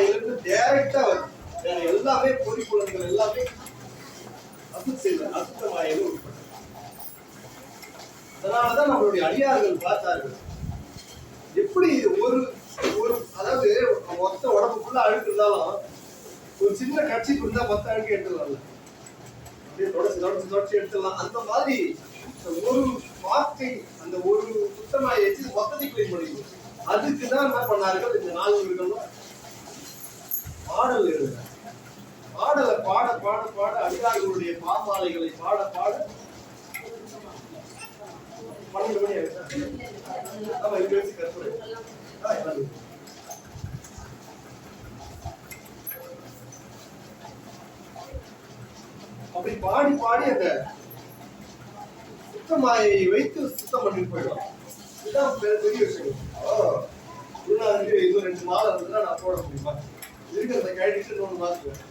சுத்தமாயிலிருந்து டைரக்டா வருது. வேற எல்லாமே பொறி குழந்தைகள் எல்லாமே அசுத்தம் வாயில் உட்பட்டது அதனாலதான் நம்மளுடைய அடியார்கள் பார்த்தார்கள். எப்படி ஒரு ஒரு அதாவது மொத்த உடம்புக்குள்ள அழுக்கு இருந்தாலும் ஒரு சின்ன கட்சி இருந்தா மொத்த அழுக்கு எடுத்து அப்படியே தொடச்சு தொடச்சு தொடச்சு எடுத்துடலாம். அந்த மாதிரி ஒரு வார்த்தை அந்த ஒரு சுத்தமாக வச்சு மொத்தத்தை கிளீன் பண்ணிடுவோம் அதுக்கு தான் என்ன பண்ணார்கள்? இந்த நால்வர்களும் பாடல் எழுதுறாங்க. பாடலை பாட பாட பாட அடியார்களுடைய பாமாலைகளை பாட பாட பன்னெண்டு மணி ஆயிடுச்சு. கற்பனை. அப்படி பாடி பாடி அந்த சுத்தமாயை வைத்து சுத்தம் பண்ணி போயிடும் இதுதான் பெரிய விஷயம். இன்னும் ரெண்டு மாதம் இருந்ததுன்னா நான் போட முடியுமா? இருக்கிறத கழிட்டு ஒன்று மாத்துவேன்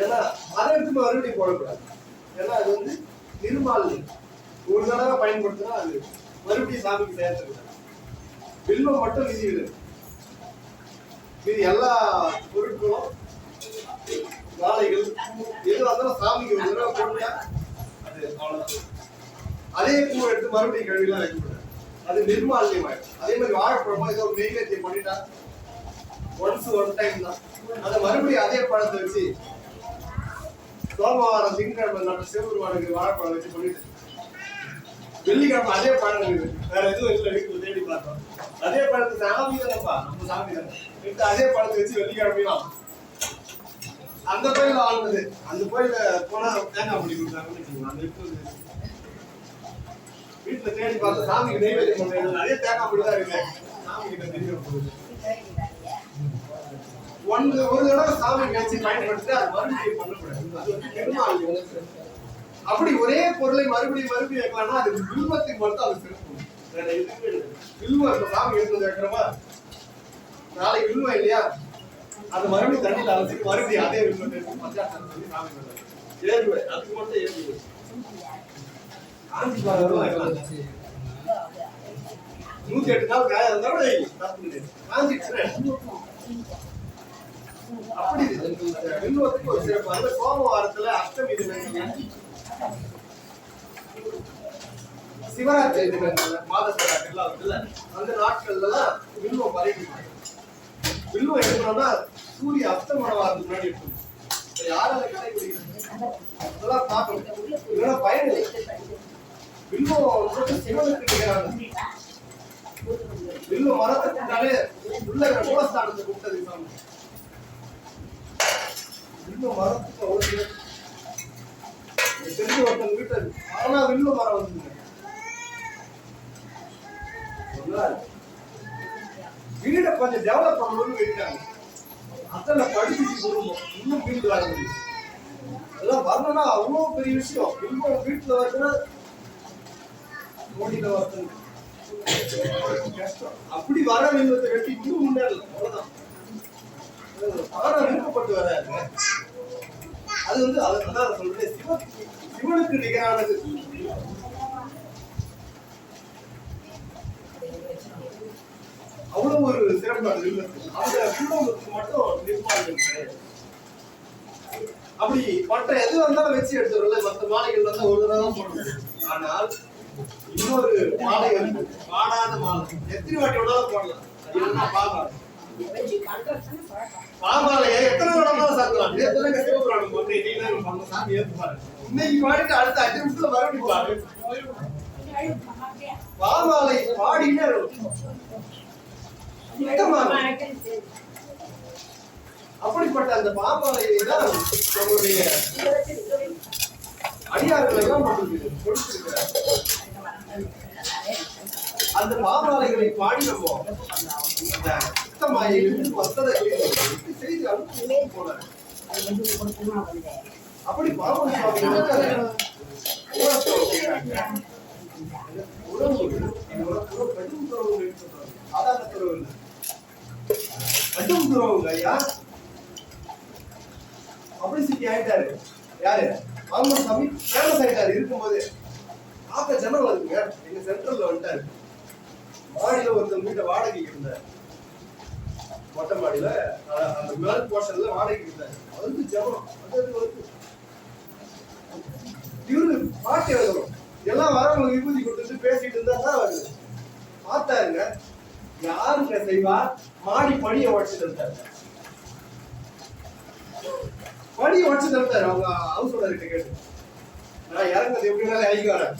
ஏன்னா அதை எடுத்து மறுபடியும் போடக்கூடாது. ஏன்னா அது வந்து நிர்மாலினி ஒரு தடவை பயன்படுத்தினா அது மறுபடியும் சாமிக்கு சேர்த்துக்கூடாது வில்வம் மட்டும் விதி இது எல்லா பொருட்களும் மாலைகள் எது வந்தாலும் சாமிக்கு ஒரு தடவை போட்டா அது அவ்வளவுதான். அதே பூ எடுத்து மறுபடியும் கழுவிலாம் வைக்கக்கூடாது அது நிர்மாலியம் ஆயிடும். அதே மாதிரி வாழைப்பழமா ஏதோ ஒரு நெய்வேத்தியம் பண்ணிட்டா ஒன்ஸ் ஒன் டைம் தான். அதை மறுபடியும் அதே பழத்தை வச்சு சோமவாரம் திங்கட்கிழமை நட்ட சிவபெருமானுக்கு வாழைப்பழம் வச்சு பண்ணிட்டு. வெள்ளிக்கிழமை அதே பழம் இருக்குது. வேற எதுவும் இல்லை வீட்டுல தேடி பார்த்தோம் அதே பழத்தை சாமி தானப்பா? நம்ம சாமி தானே. எடுத்து அதே பழத்தை வச்சு வெள்ளிக்கிழமையும். அந்த கோயில் வாழ்ந்தது. அந்த கோயில போனா தேங்காய் பிடி கொடுத்தாங்கன்னு அந்த வீட்டுல தேடி பார்த்த சாமிக்கு நெய்வேலி பண்ணுறது நிறைய தேங்காய் பிடி தான் இருக்கு. சாமி கிட்ட தெரிய போகுது ஒன்று ஒரு தடவை சாமி கழிச்சு பயன்படுத்தி அது மறுபடியும் பண்ணக்கூடாது. அப்படி ஒரே பொருளை மறுபடியும் மறுபடியும் வைக்கலாம்னா அது வில்வத்துக்கு மட்டும் அது சிறப்பு வேற எதுவுமே வில்வம் இப்ப சாமி எடுத்து வைக்கிறோமா நாளை வில்வம் இல்லையா? அது மறுபடியும் தண்ணியில் அலசி மறுபடியும் அதே வில்வத்தை எடுத்து பஞ்சாட்சரம் சொல்லி சாமி ஏறுவே அதுக்கு மட்டும் ஏறுவே காஞ்சி பாருங்க நூத்தி எட்டு நாள் காய இருந்தாலும் கூட அப்படி இந்த ஒரு சிறப்பு. அந்த சோமவாரத்துல அஷ்டமி தினம் சிவராத்திரி தினங்கள்ல மாத சிவராத்திரிலாம் இருக்குல்ல அந்த நாட்கள்ல தான் வில்வம் பரவி வில்வம் எடுக்கணும்னா சூரிய அஸ்தமனம் வரதுக்கு முன்னாடி எடுக்கணும் யாரும் யாரால கடைபிடிக்கிறது அதெல்லாம் பார்க்கணும். இல்லைன்னா பயன் இல்லை. வந்து சிவனுக்கு நிகரானது. மரத்தை கூட்டாலே உள்ள இருக்கிற மூலஸ்தானத்தை கூப்பிட்டது சாமி. இன்னும் மரத்துக்கு அவ்வளவு தெரிஞ்சு ஒருத்தங்க தெரிஞ்ச ஆனா வில்வ மரம் வந்து வீடை கொஞ்சம் டெவலப் பண்ணணும்னு வைக்கிறாங்க அத்தனை படிச்சு குடும்பம். இன்னும் வீடு வர முடியும் அதெல்லாம் வரணும்னா அவ்வளோ பெரிய விஷயம். வில்வம் வீட்டுல வருதுன்னா மோடியில வரது கஷ்டம். அப்படி வர வில்வத்தை கட்டி இன்னும் முன்னேறல அவ்வளவுதான். ஆனா விருப்பப்பட்டு வராது அது வந்து அது நல்லா சொல்றேன் சிவன் சிவனுக்கு நிகரானது. அவ்வளவு ஒரு சிறப்பு அந்த குடும்பத்துக்கு மட்டும் நிர்மாணம் கிடையாது அப்படி மற்ற எது வந்தாலும் வச்சு எடுத்துருல மற்ற மாலைகள் வந்தா ஒரு தடவை தான் போடணும் ஆனால் இன்னொரு மாலை வந்து பாடாத மாலை. எத்தனை வாட்டி வேணாலும் போடலாம். அது என்ன பாபாலை பாபாலையை எத்தனை வேணாலும் சாத்தலாம் எத்தனை சிவபுராணம் பண்ணி சாமி ஏற்றுப்பாரு இன்னைக்கு பாடிட்டு அடுத்த அஞ்சு நிமிஷத்துல மறுபடியும் பாரு பாபாலை பாடினே அப்படிப்பட்ட அந்த பாபாலையை தான் நம்மளுடைய அடியார்கள் எல்லாம் கொடுத்திருக்கிறார். அந்த பாபாலைகளை பாடி நம்ம அந்த சுத்தமாயிலிருந்து வந்ததை செய்து அனுப்பி போனார் அப்படி பாபன் சுவாமி வந்து அதை உணர்த்தோம் கேட்டாங்க. உறவு கடும் துறவு சொல்றாங்க சாதாரண துறவு இல்லை. கடும் துறவுங்க ஐயா. அப்படி சிட்டி ஆயிட்டாரு. யாரு? ஆமா சாமி. ஃபேமஸ் ஆயிட்டாரு. இருக்கும்போது. பார்க்க ஜனம் வருதுங்க எங்க சென்ட்ரல்ல வந்துட்டாரு. மாடியில ஒருத்தர் வீட்டை வாடகைக்கு இருந்தார் மொட்டை மாடியில அந்த மேல் போர்ஷன்ல வாடகை இருந்தாரு வந்து ஜபம். வந்து இவரு பாட்டு எழுதுறோம் எல்லாம் வரவங்க விபூதி கொடுத்துட்டு பேசிட்டு இருந்தா தான் வருது பார்த்தாருங்க. யாருங்க செய்வா? மாடி பணியை உடச்சு தந்தாரு. பணியை உடச்சு தந்தாரு. அவங்க ஹவுஸ் இருக்க கேட்டு நான் இறங்குறது எப்படினாலும் ஐக்கு வரேன்.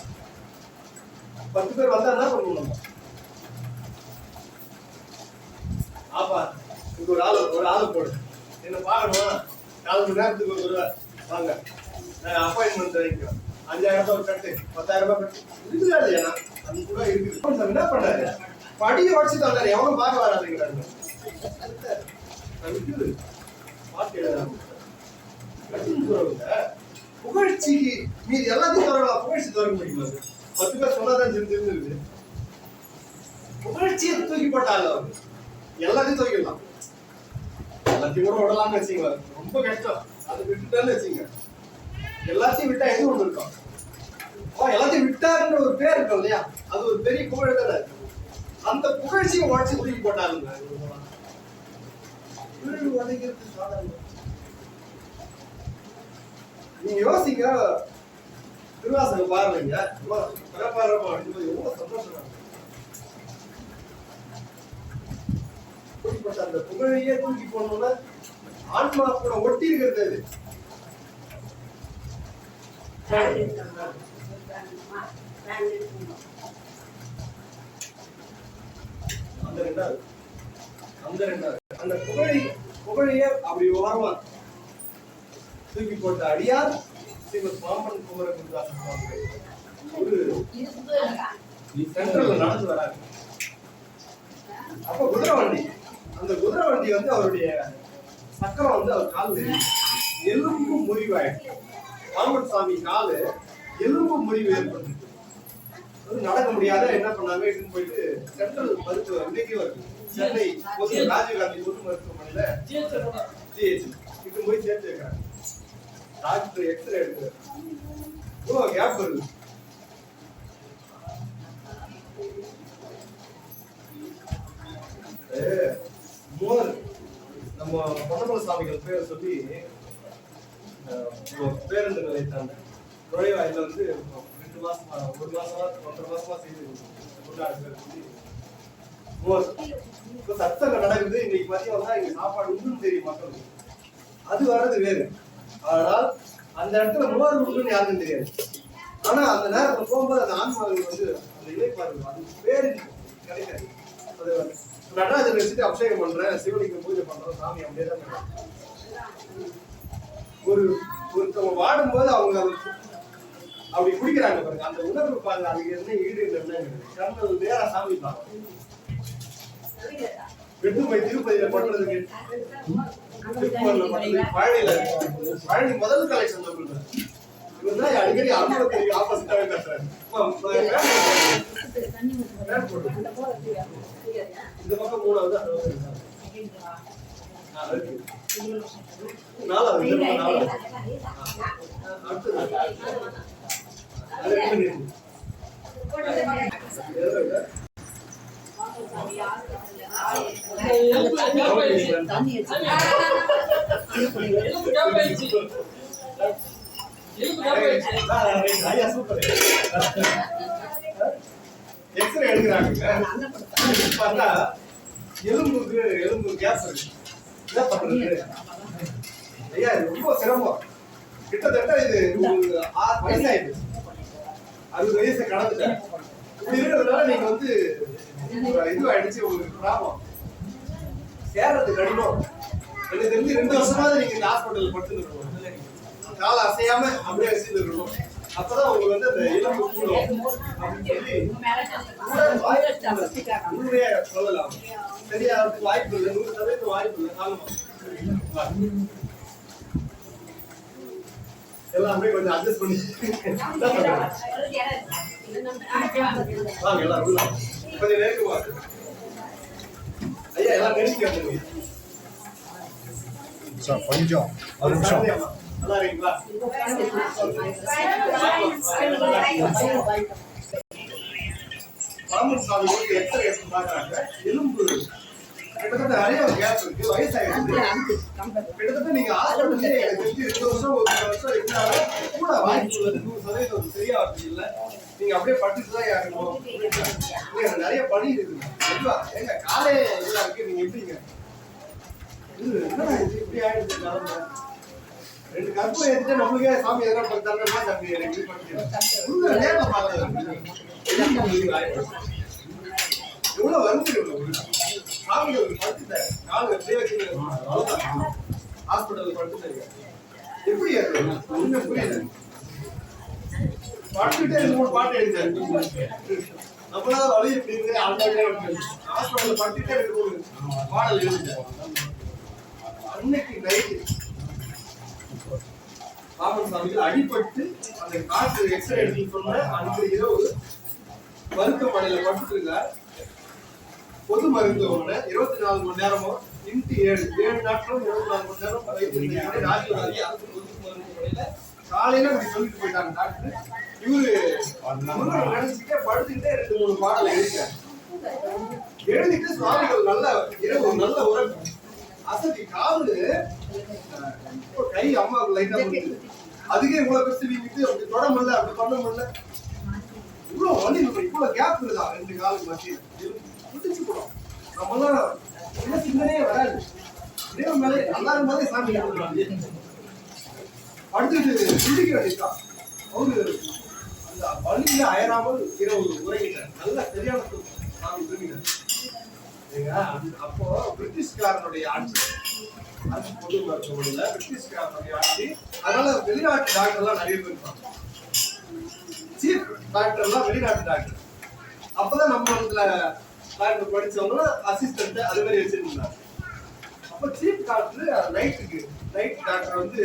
பத்து பேர் வந்தா என்ன பண்ணுவோம் நம்ம? ஆப்பா. இங்க ஒரு ஆளு ஒரு ஆள் போடு. என்ன பார்க்கணுமா? நாலு மணி நேரத்துக்கு ஒரு தடவை வாங்க. நான் அப்பாயின்மெண்ட் வாங்கிக்கிறோம் அஞ்சாயிரம் ரூபாய் கட்டு பத்தாயிரம் ரூபாய் கட்டு இருக்குதா இல்லையா அது கூட இருக்குது. என்ன பண்ணாரு படியை வச்சு தந்தாரு எவனும் பார்க்க வராதுங்கிறாங்க இருக்குது. பாட்டு எழுதுறாங்க. புகழ்ச்சிக்கு மீது எல்லாத்தையும் தரலாம் புகழ்ச்சி தர முடியுமா பத்து பேர் சொன்னாதான் தெரிஞ்சு புகழ்ச்சியை தூக்கி போட்டாங்க அவங்க. எல்லாத்தையும் தூக்கிடலாம். எல்லாத்தையும் கூட விடலாம்னு வச்சுங்க ரொம்ப கஷ்டம். அது விட்டுட்டான்னு வச்சுங்க எல்லாத்தையும் விட்டா எது ஒண்ணு இருக்கும்? எல்லாத்தையும் விட்டாருன்ற ஒரு பேர் இருக்கும் இல்லையா? அது ஒரு பெரிய புகழ் தானே அந்த புகழ்ச்சியை உடச்சி தூக்கி போட்டாங்க நீங்க யோசிங்க. திருவாசகம் பாருங்க. பிறப்பாரமா எவ்வளவு சந்தோஷம் இருக்கு. இப்படிப்பட்ட அந்த புகழையே தூக்கி போனோம்னா ஆன்மா கூட ஒட்டி இருக்கிறது அது. அந்த ரெண்டாவது அந்த ரெண்டாவது அந்த புகழை புகழையே அப்படி ஓரமா தூக்கி போட்ட அடியார் ஸ்ரீமத் மாமன் குமர குருதாசன். ஒரு சென்ட்ரல்ல நடந்து வராங்க அப்ப குதிரை வண்டி அந்த குதிரை வண்டி வந்து அவருடைய சக்கரம் வந்து அவர் கால் எலும்பு முறிவாயிடுச்சு. ராமன் சாமி காலு எலும்பு முறிவு ஏற்பட்டு அது நடக்க முடியாத என்ன பண்ணாங்க இதுன்னு போயிட்டு சென்ட்ரல் மருத்துவ இன்னைக்கு வருது சென்னை பொது ராஜீவ்காந்தி பொது மருத்துவமனையில ஜிஹெச் இது போய் சேர்த்து வைக்கிறாங்க. டாக்டர் எக்ஸ்ரே எடுத்து ஓ கேப் வருது. ஏ, நம்ம பொன்னமல சாமிகள் பேர் சொல்லி பேருந்து நிலையத்தாங்க நுழைவாயில் வந்து ரெண்டு மாசமா ஒரு மாசமா ஒன்றரை மாசமா செய்து கொண்டாடு பேர் சொல்லி மோர் இப்ப சத்தங்க நடக்குது இன்னைக்கு மதியம் தான் இங்க சாப்பாடு உண்டுன்னு தெரியும் மக்களுக்கு. அது வர்றது வேறு. ஆனால் அந்த இடத்துல மோர் உண்டுன்னு யாருக்கும் தெரியாது. ஆனா அந்த நேரத்துல போகும்போது அந்த ஆன்மாவுக்கு வந்து அந்த இலைப்பாரு அது பேரு கிடைக்காது. அது நடராஜர் வச்சுட்டு அபிஷேகம் பண்றேன் சிவலிங்கம் பூஜை பண்றேன் சாமி அப்படியே தான். ஒரு ஒருத்தவங்க வாடும்போது அவங்க அப்படி குடிக்கிறாங்க பாருங்க. அந்த உணர்வு பாருங்க அதுக்கு என்ன ஈடு என்ன நேரா சாமி பார்க்கும் வெட்டு போய் திருப்பதியில பண்றதுக்கு திருப்பதியில பழனியில பழனி முதல் கலெக்ஷன் சொல்லுங்க இவர் தான் அடிக்கடி அலுவலகத்துக்கு ஆப்போசிட்டாவே கட்டுறாரு இந்த பக்கம் மூணாவது இருக்கு. நாலாவது நாலாவது. எக்ஸ்ரே எடுக்கிறாங்க பார்த்தா எலும்புக்கு எலும்பு கேஸ் இருக்கு. என்ன பண்றது? ஐயா இது ரொம்ப சிரமம். கிட்டத்தட்ட இது ஆறு ஆறு வயசாயிடுச்சு. அறுபது வயசை கடந்துட்டேன். இப்படி இருக்கிறதுனால நீங்க வந்து ஒரு இது ஆயிடுச்சு உங்களுக்கு ப்ராப்ளம் சேர்றது கடினம். எனக்கு தெரிஞ்சு ரெண்டு வருஷமாவது நீங்க இந்த ஹாஸ்பிட்டல் படுத்துருக்கணும் காலை அசையாம அப்படியே வச்சுருக்கணும் அப்பதான் உங்களுக்கு வந்து அந்த எலும்பு கூடும் அப்படின்னு சொல்லி உண்மையா சொல்லலாம். சரியா அதுக்கு வாய்ப்பு இல்லை. நூறு சதவீதம் வாய்ப்பு இல்லை. காலமா எல்லாம் கொஞ்சம் அட்ஜஸ்ட் பண்ணி? வாங்க. கொஞ்சம் வாங்க. ஐயா எல்லாம் நெருங்கி வந்துருங்க. சார் கொஞ்சம் ஒரு நிமிஷம். சாத்தியமா? நல்லா இருக்கீங்களா ராமன் சாமி வந்து எக்ஸ்ரே எடுத்து எலும்பு. கிட்டத்தட்ட நிறைய கேப் இருக்கு. வயசாயிடுச்சு. கிட்டத்தட்ட நீங்க ஹாஸ்பிட்டல்ல எனக்கு தெரிஞ்சு ரெண்டு வருஷம் ஒரு வருஷம் இருந்தாலும் கூட வாய்ப்பு உள்ளது. நூறு சதவீதம் சரியா வருது இல்ல. நீங்க அப்படியே பட்டுட்டு தான் யாருக்கும் நீங்க நிறைய பணி இருக்கு. கண்டிப்பா ஏங்க காலே எல்லாம் இருக்கு. நீங்க எப்படிங்க இது என்னடா இது? இப்படி ஆயிடுச்சு நிலைமை? ரெண்டு கற்பனை எடுத்து நம்மளுக்கே சாமி எதனா தம்பி எனக்கு இது வருது சாமி ஒரு படுத்துட்டேன் காலு வச்சு அவ்வளவுதான் ஹாஸ்பிட்டல்ல எப்படி அது? புரியல. படுத்துட்டே மூணு பாட்டு எழுதிட்டேன் நம்மளால வழி எப்படி இருக்கு? படுத்துட்டே ரெண்டு பாடல் அன்னைக்கு நைட்டு ராமன் சாமியில் அடிபட்டு அந்த காற்று எக்ஸ்ரே எடுத்து சொன்ன அன்று இரவு மருத்துவமனையில படுத்துருக்கார் பொது மருத்துவமனை இருபத்தி நாலு மணி நேரமும் இன்ட்டு ஏழு ஏழு நாட்களும் இருபத்தி நாலு மணி நேரம் ராஜீவ் காந்தி அரசு பொது மருத்துவமனையில காலையில அப்படி சொல்லிட்டு போயிட்டாங்க டாக்டர். இவரு முருகன் நினைச்சுட்டே படுத்துக்கிட்டே ரெண்டு மூணு பாடலை எழுதிட்டார். எழுதிட்டு சுவாமிகள் நல்ல இரவு நல்ல உறக்கம் அசதி இப்போ கை அம்மாவுக்கு லைட்டா அதுக்கே இவ்வளவு பெருசு வீங்கிட்டு அப்படி தொட முடியல அப்படி பண்ண முடியல. இவ்வளவு வலி இவ்வளவு கேப் இருக்குதா? ரெண்டு காலுக்கு மத்தியில். புடிச்சு போடும். நம்மலாம் என்ன சிந்தனையே வராது. இறைவன் மேலே எல்லாரும் மேலே சாமி. அடுத்தது துடிக்க வேண்டியதுதான். அவரு அந்த வலியில அயராமல் இரவு உறங்கிட்டார். நல்ல சரியான. சாமி தூங்கினார் அப்போ பிரிட்டிஷ்காரனுடைய ஆட்சி. அரசு பொது மருத்துவமனையில பிரிட்டிஷ்காரனுடைய ஆட்சி. அதனால வெளிநாட்டு டாக்டர் எல்லாம் நிறைய பேர் இருப்பாங்க. சீஃப் டாக்டர் எல்லாம் வெளிநாட்டு டாக்டர் அப்பதான் நம்ம இதுல டாக்டர் படிச்சவங்க அசிஸ்டன்ட் அது மாதிரி வச்சிருந்தாங்க. அப்ப சீஃப் டாக்டர் நைட்டுக்கு நைட் டாக்டர் வந்து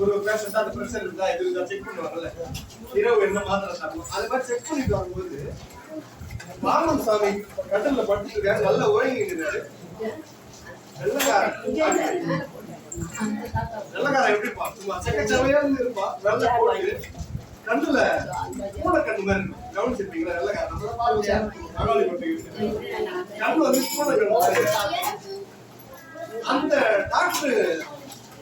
ஒரு பேஷண்ட் அந்த பிரஷர் இருந்தா இது செக் பண்ணுவாங்கல்ல இரவு என்ன மாத்திரை சாப்பிடணும் அது மாதிரி செக் பண்ணிட்டு வரும்போது வாமன் சாமி கட்டில படுத்துட்டு இருக்காரு நல்லா உறங்கிட்டு வெள்ளக்காரன். வெள்ளக்காரன் எப்படிப்பா சும்மா செக்கச்சவையா இருப்பா வெள்ளை போட்டு கண்ணுல பூனை கண்ணு மாதிரி இருக்கும். கவனிச்சிருப்பீங்களா வெள்ளக்காரன்? மகாலி பட்டு கண்ணு வந்து பூனை கண்ணு. அந்த டாக்டர்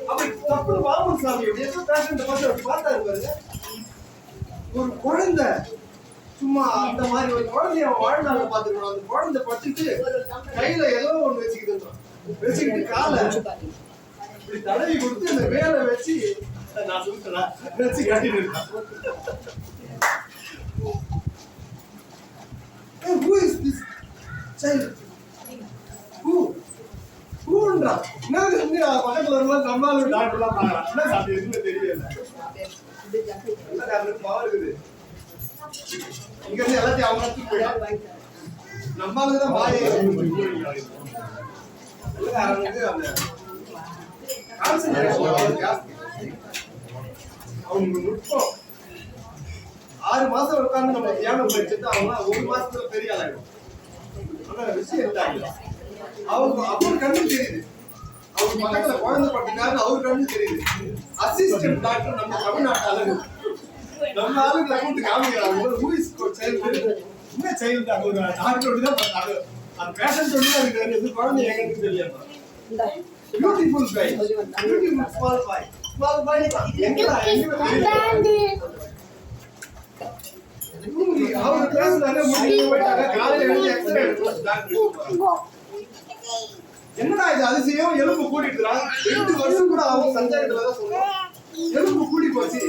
அப்படி தப்பு வாமன் சாமி எப்ப பேஷண்ட் பார்த்து அப்படி பார்த்தாரு பாருங்க. ஒரு குழந்தை சும்மா அந்த மாதிரி ஒரு குழந்தைய அவன் வாழ்நாள்ல பாத்துக்கணும் அந்த குழந்தை பட்டுட்டு கையில ஏதோ ஒண்ணு வச்சுக்கிட்டு வச்சுக்கிட்டு காலை இப்படி தடவி கொடுத்து அந்த வேலை வச்சு நான் சொல்லிட்டேன் வச்சு கட்டிட்டு இருக்கான் Hey, who is this child? Who? Whoன்றா? என்னது வந்து பக்கத்துல வரும்போது நம்மளால டாக்டர்லாம் பார்க்கலாம். என்ன சாப்பிட்டு எதுவுமே தெரியல. என்ன காரணம் பாவம் இருக்குது. இங்க இருந்து எல்லாத்தையும் அவங்க எடுத்துட்டு நம்மளுக்குதான் வாய். நுட்பம். ஆறு மாசம் உட்கார்ந்து நம்ம தியானம் படிச்சுட்டு அவங்க ஒரு மாசத்துல பெரிய ஆளாயிடும் ஆனா விஷயம் அவங்க அவர் கண்ணு தெரியுது. அவர் பக்கத்துல குழந்தை பட்டுக்காருன்னு அவர் கண்ணு தெரியுது. அசிஸ்டன்ட் டாக்டர் நம்ம தமிழ்நாட்டு அழகு நம்ம காமிக்கிறாங்க ஹூ இஸ் சைல்டு என்ன சைல்டு தான் ஒரு டாக்டர் தான் பார்த்தாங்க. அந்த பேஷண்ட் ஒன்று தான் இருக்காரு. இது குழந்தை எங்கன்னு தெரியாம. பியூட்டிஃபுல் கை beautiful small boy small boy எங்கடா எங்க தெரியல அவங்க பேசுறாங்க முடிஞ்சு போயிட்டாங்க காலையில எழுந்து எக்ஸ்ரே எடுத்து டாக்டர் என்னடா இது அதிசயம்? எலும்பு கூடிட்டுறான் ரெண்டு வருஷம் கூட அவங்க சஞ்சாயத்துல தான் எலும்பு கூடி போச்சு.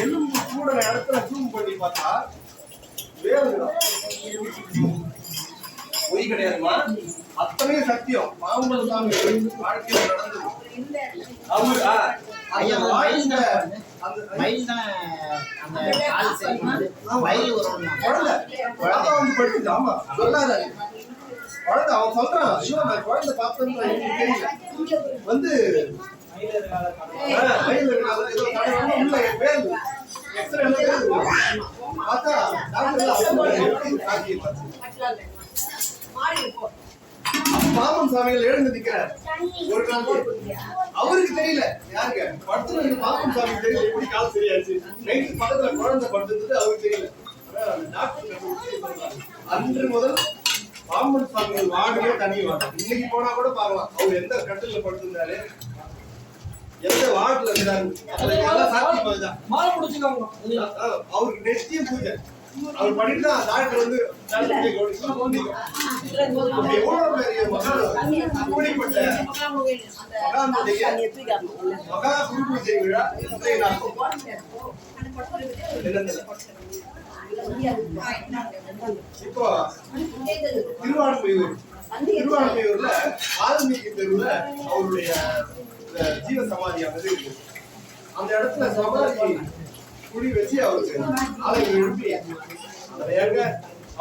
எலும்பு கூடுற இடத்துல ஜூம் பண்ணி பார்த்தா வேலுதான் பொய் கிடையாதுமா? அத்தனையும் சத்தியம். மாம்பழ சாமி வாழ்க்கையில் நடந்தது. அவரு அந்த வாழ்ந்த அந்த மயில் தானே அந்த கால் செய்யும்போது மயில் ஒரு ஒண்ணு. குழந்தை. குழந்தை வந்து படிக்குது ஆமா சொல்லாத. குழந்தை அவன் சொல்றான் ஐயோ நான் குழந்தை பார்த்தேன்னு எனக்கு தெரியல. வந்து ஆ, சாமிகள் எழுந்து நிக்கிறார் ஒரு நாள் அவருக்கு தெரியல யாருங்க படுத்துறது பாப்பன் சாமி தெரியல எப்படி கால் சரியாச்சு நைட்டு பக்கத்துல குழந்தை படுத்துட்டு அவருக்கு தெரியல அன்று முதல் பாம்பன் சாமிகள் வார்டுமே தனி வாங்க. இன்னைக்கு போனா கூட பார்க்கலாம். அவர் எந்த கட்டில படுத்திருந்தாரு? எந்த வார்டுல அதுதான் மாலை பிடிச்சிக்கோங்க அவருக்கு பூஜை. அவர் பண்ணிட்டு தான் டாக்டர் வந்து எவ்வளவு பெரிய மகா அப்படிப்பட்ட மகா குரு பூஜை விழா இன்றைய நாள். இப்போ திருவான்மையூர் திருவான்மையூர்ல வால்மீகி தெருவுல அவருடைய ஜீவ சமாதியானது இருக்கு. அந்த இடத்துல சமாதி குழி வச்சு அவருக்கு ஆலயம் எழுப்பி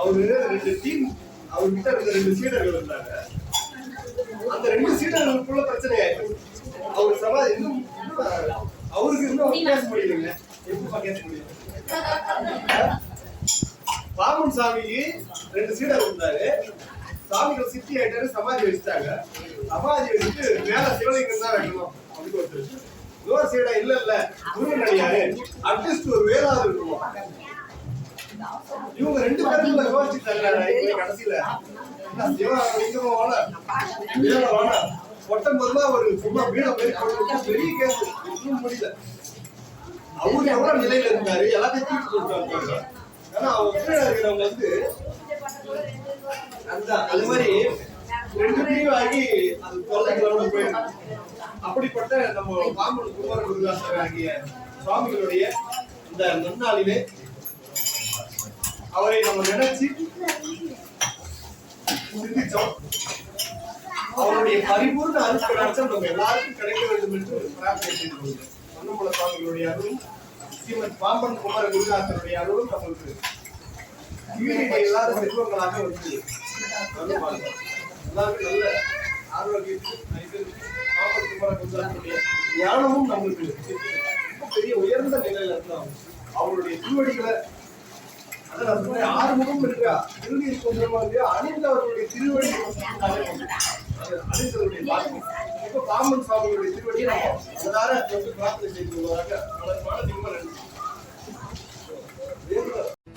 அவரு ரெண்டு டீம் அவர்கிட்ட இருந்த ரெண்டு சீடர்கள் இருந்தாங்க. அந்த ரெண்டு சீடர்களுக்குள்ள பிரச்சனை ஆயிடுச்சு அவர் சமாதி இன்னும் இன்னும் அவருக்கு இன்னும் பேச முடியலைங்க. எப்பப்பா கேட்க முடியல பாமன் சாமிக்கு ரெண்டு சீடர் இருந்தாரு. சாமிகள் சித்தி ஆயிட்டாரு சமாதி வச்சுட்டாங்க. சமாதி வச்சுட்டு மேல சிவலிங்கம் தான் வைக்கணும் அப்படின்னு ஒருத்தர் இன்னொரு சீடா இல்ல இல்ல முருகன் அடியாரு அட்லீஸ்ட் ஒரு வேளாவது இருக்கணும் இவங்க ரெண்டு பேரும் யோசிச்சுட்டாங்க கடைசியில. என்ன சிவலிங்கமும் வேணா? வேலை வேணா? ஒட்டம் போதுமா ஒரு சும்மா வீட போய் பெரிய கேஸ் ஒன்றும் முடியல. அவரு எவ்வளவு நிலையில இருந்தாரு? எல்லாத்தையும் தூக்கி கொடுத்தாங்க வந்தாங்க ஆனா அவங்க இருக்கிறவங்க வந்து அந்த அது மாதிரி ரெண்டு பிரிவு ஆகி அது தொல்லைகளோட போயிடும். அப்படிப்பட்ட நம்ம பாம்பன் குமார குருதாசர் ஆகிய சுவாமிகளுடைய இந்த நன்னாளிலே அவரை நம்ம நினைச்சு சிந்திச்சோம். அவருடைய பரிபூர்ண அருட்கடாட்சம் நம்ம எல்லாருக்கும் கிடைக்க வேண்டும் என்று பிரார்த்தனை செய்து கொள்கிறேன். சுவாமிகளுடைய அருளும் ஸ்ரீமத் பாம்பன் குமார குருதாசருடைய அருளும் நம்மளுக்கு ஈடுபட எல்லாரும் செல்வங்களாக வந்து வருவாங்க. எல்லாருக்கும் நல்ல ஆரோக்கியத்துக்கு ஞானமும் நம்மளுக்கு பெரிய உயர்ந்த நிலையில இருந்தாங்க அவருடைய திருவடிகளை அதான் நான் ஆறுமுகம் இருக்கா? திருநீர் சுந்தரமா இல்லையா? அணிந்தவர்களுடைய திருவடி அணிந்தவருடைய பாக்கியம் இப்ப பாம்பன் சுவாமிகளுடைய திருவடி நம்ம பிரார்த்தனை செய்து கொள்வதாக மனமான திரும்ப நன்றி.